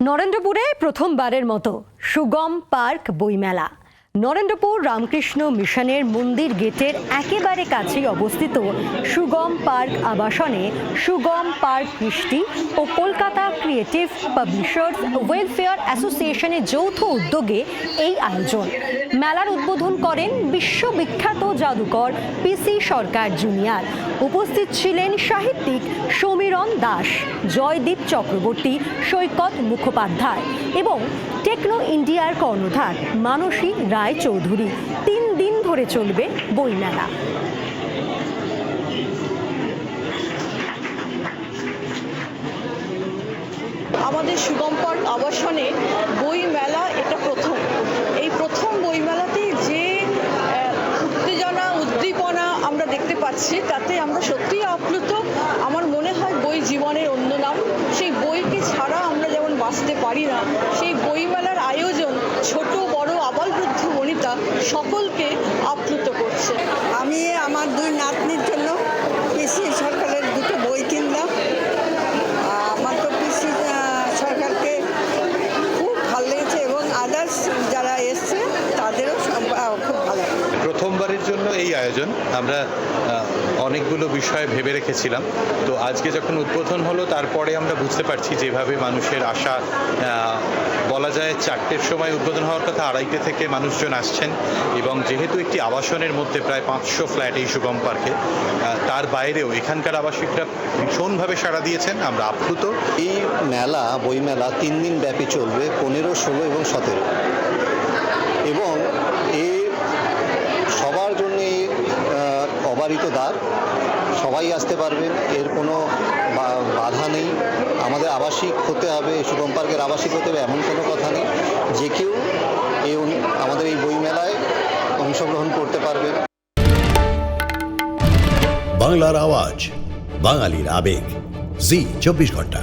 নরেন্দ্রপুরে প্রথমবারের মতো সুগম পার্ক বইমেলা। নরেন্দ্রপুর রামকৃষ্ণ মিশনের মন্দির গেটের একেবারে কাছেই অবস্থিত সুগম পার্ক আবাসনে সুগম পার্ক কৃষ্টি ও কলকাতা ক্রিয়েটিভ পাবলিশার্স ওয়েলফেয়ার অ্যাসোসিয়েশনের যৌথ উদ্যোগে এই আয়োজন। মেলার উদ্বোধন করেন বিশ্ববিখ্যাত জাদুকর পিসি সরকার জুনিয়র। উপস্থিত ছিলেন সাহিত্যিক সমীরণ দাস, জয়দীপ চক্রবর্তী, সৈকত মুখোপাধ্যায় এবং টেকনো ইন্ডিয়ার কর্ণধার মানসী রায়। চৌধুরী, তিন দিন ধরে চলবে বইমেলা। আমাদের সুগম পার্ক আবাসনে বই মেলা এটা প্রথম। এই প্রথম বই মেলাতে যে উত্তেজনা, উদ্দীপনা আমরা দেখতে পাচ্ছি, তাতে আমরা সত্যিই আপ্লুত। আমার মনে হয় বই জীবনের অন্য নাম। সেই বইকে ছাড়া আমরা যেমন বাঁচতে পারি না, সেই বই মেলার আয়োজন সকলকে আপ্লুত করছে আমি আমার দুই নাতনির জন্য পিসি সরকারের দুটো বই কিনলাম আমার তো পিসি সরকারকে খুব ভালো লেগেছে এবং আদার্স যারা এসছে, তাদেরও খুব। প্রথমবারের জন্য এই আয়োজন। আমরা অনেকগুলো বিষয় ভেবে রেখেছিলাম। তো আজকে যখন উদ্বোধন হলো, তারপরে আমরা বুঝতে পারছি যেভাবে মানুষের আশা বলা যায় চারটের সময় উদ্বোধন হওয়ার কথা, আড়াইটে থেকে মানুষজন আসছেন এবং যেহেতু একটি আবাসনের মধ্যে প্রায় পাঁচশো ফ্ল্যাট এই সুগম পার্কে তার বাইরেও এখানকার আবাসিকরা ভীষণভাবে সাড়া দিয়েছেন, আমরা আপ্লুত। এই মেলা বইমেলা তিন দিন ব্যাপী চলবে পনেরো, ষোলো এবং সতেরো এবং এ সবার জন্য অবারিত দ্বার। সবাই আসতে পারবেন এর কোনো বাধা নেই। আমাদের আবাসিক হতে হবে শুভম পার্কের আবাসিক হতে হবে, এমন কোনো কথা নেই। যে কেউ এই আমাদের এই বইমেলায় অংশগ্রহণ করতে পারবে। বাংলার আওয়াজ, বাঙালির আবেগ। জি, চব্বিশ ঘণ্টা।